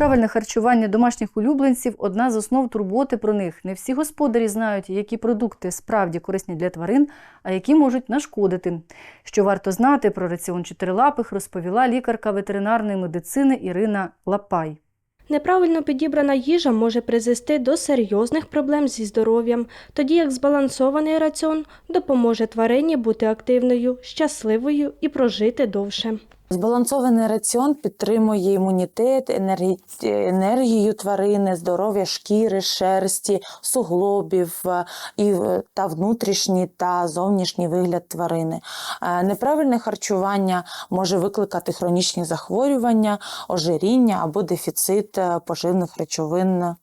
Правильне харчування домашніх улюбленців одна з основ турботи про них. Не всі господарі знають, які продукти справді корисні для тварин, а які можуть нашкодити. Що варто знати про раціон чотирилапих, розповіла лікарка ветеринарної медицини Ірина Лапай. Неправильно підібрана їжа може призвести до серйозних проблем зі здоров'ям, тоді як збалансований раціон допоможе тварині бути активною, щасливою і прожити довше. Збалансований раціон підтримує імунітет, енергі... енергію тварини, здоров'я шкіри, шерсті, суглобів е, і, е, та внутрішній та зовнішній вигляд тварини. Е, Неправильне харчування може викликати хронічні захворювання, ожиріння або дефіцит поживних речовин.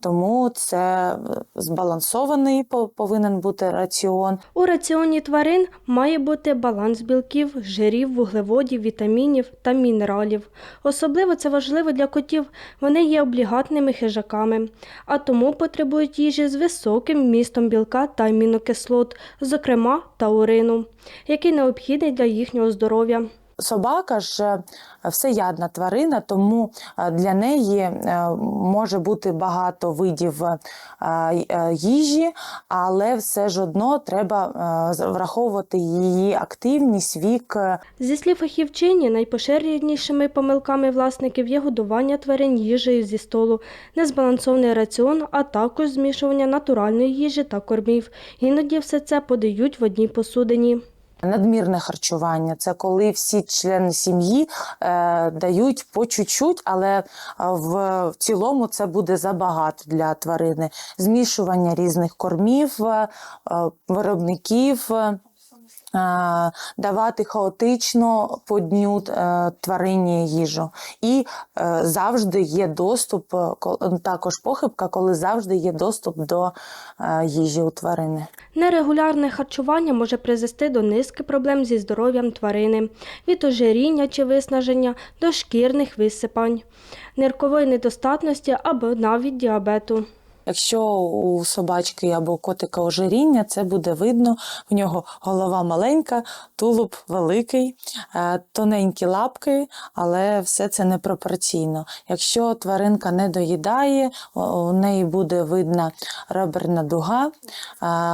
Тому це збалансований по- повинен бути раціон. У раціоні тварин має бути баланс білків, жирів, вуглеводів, вітамінів та мінералів. Особливо це важливо для котів. Вони є облігатними хижаками, а тому потребують їжі з високим вмістом білка та амінокислот, зокрема таурину, який необхідний для їхнього здоров'я. Собака ж е, всеядна тварина, тому е, для неї е, може бути багато видів їжі, але все ж одно треба враховувати її активність, вік. Зі слів фахівчині, найпоширенішими помилками власників є годування тварин їжею зі столу, незбалансований раціон, а також змішування натуральної їжі та кормів. Іноді все це подають в одній посудині. Надмірне харчування це коли всі члени сім'ї е, дають по чуть-чуть, але е, в, цілому це буде забагато для тварини. Змішування різних кормів, е, е, виробників. Е, Давати хаотично по дню е, тварині їжу. І е, завжди є доступ, ко- також похибка, коли завжди є доступ до їжі у тварини. Нерегулярне харчування може призвести до низки проблем зі здоров'ям тварини, від ожиріння чи виснаження до шкірних висипань, ниркової недостатності або навіть діабету. Якщо у собачки або котика ожиріння, це буде видно. В нього голова маленька, тулуб великий, е, тоненькі лапки, але все це непропорційно. Якщо тваринка не доїдає, у неї буде видна реберна дуга, е,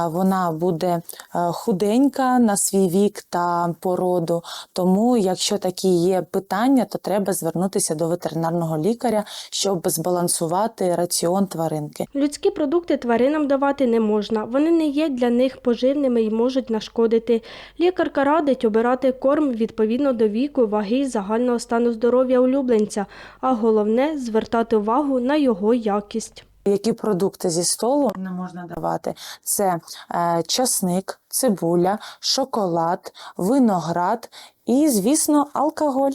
вона буде е, худенька на свій вік та породу. Тому, якщо такі є питання, то треба звернутися до ветеринарного лікаря, щоб збалансувати раціон тваринки. Людські продукти тваринам давати не можна. Вони не є для них поживними і можуть нашкодити. Лікарка радить обирати корм відповідно до віку, ваги загального стану здоров'я улюбленця, а головне звертати увагу на його якість. Які продукти зі столу не можна давати? Це е, часник, цибуля, шоколад, виноград і, звісно, алкоголь.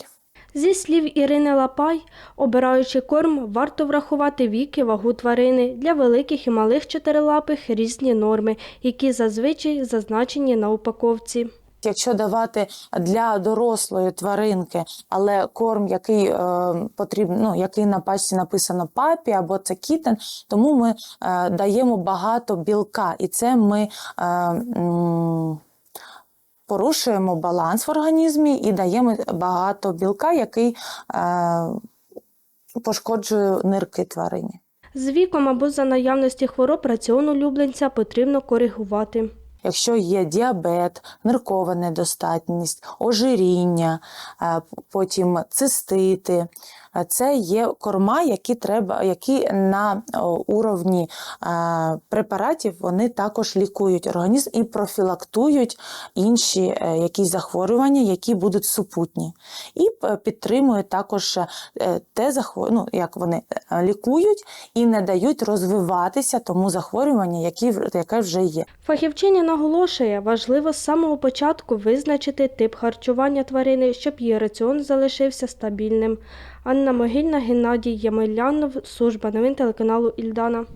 Зі слів Ірини Лапай, обираючи корм, варто врахувати віки, вагу тварини. Для великих і малих чотирилапих різні норми, які зазвичай зазначені на упаковці. Якщо давати для дорослої тваринки, але корм, який е, потрібен, ну, який на пачці написано папі або це кітен, тому ми е, даємо багато білка, і це ми е, м, порушуємо баланс в організмі і даємо багато білка, який е, пошкоджує нирки тварині. З віком або за наявності хвороб раціон улюбленця потрібно коригувати. Якщо є діабет, ниркова недостатність, ожиріння, е, потім цистити, це є корма, які треба, які на уровні препаратів вони також лікують організм і профілактують інші е, якісь захворювання, які будуть супутні. І е, підтримують також е, те захворювання, ну, як вони лікують і не дають розвиватися тому захворюванню, яке вже є. Фахівчиня наголошує, важливо з самого початку визначити тип харчування тварини, щоб її раціон залишився стабільним. Анна Могильна, Геннадій Ямелянов, служба новин телеканалу Ільдана.